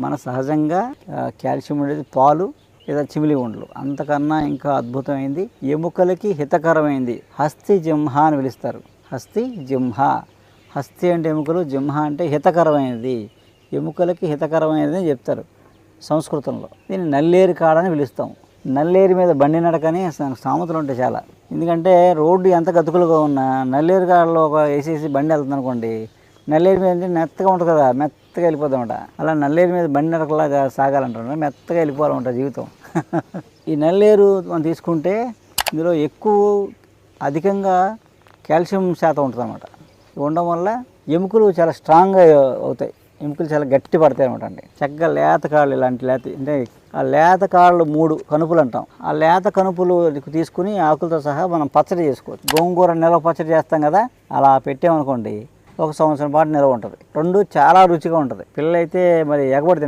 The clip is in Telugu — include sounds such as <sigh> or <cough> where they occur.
మన సహజంగా కాల్షియం ఉండేది పాలు లేదా చిమిలి ఉండలు. అంతకన్నా ఇంకా అద్భుతమైంది ఎముకలకి హితకరమైంది హస్తి జింహ అని పిలుస్తారు. హస్తి జింహ. హస్తి అంటే ఎముకలు జింహ అంటే హితకరమైనది. ఎముకలకి హితకరమైనది అని చెప్తారు సంస్కృతంలో. దీన్ని నల్లేరు కాడని పిలుస్తాం. నల్లేరు మీద బండి నడకని సామెతలు ఉంటాయి చాలా. ఎందుకంటే రోడ్డు ఎంత గతుకులుగా ఉన్నా నల్లేరు కాడలో ఒక వేసేసి బండి వెళ్తుంది అనుకోండి నల్లేరు మీద అంటే మెత్తగా ఉంటుంది కదా మెత్తగా వెళ్ళిపోతామట. అలా నల్లేరు మీద బండి నడకలాగా సాగాలంటారు. మెత్తగా వెళ్ళిపోవాలంట జీవితం. <laughs> ఈ నల్లేరు మనం తీసుకుంటే ఇందులో ఎక్కువ అధికంగా కాల్షియం శాతం ఉంటుంది అనమాట ఉండడం వల్ల ఎముకలు చాలా స్ట్రాంగ్గా అవుతాయి. ఎముకలు చాలా గట్టి పడతాయి అనమాట అండి. చక్కగా లేత కాళ్ళు ఇలాంటి లేత అంటే ఆ లేత కాళ్ళు మూడు కనుపులు అంటాం. ఆ లేత కనుపులు తీసుకుని ఆకులతో సహా మనం పచ్చడి చేసుకోవచ్చు. గోంగూర నిల్వ పచ్చడి చేస్తాం కదా అలా పెట్టామనుకోండి ఒక సంవత్సరం పాటు నిల్వ ఉంటుంది. రెండు చాలా రుచిగా ఉంటుంది. పిల్లలైతే మరి ఎగబడి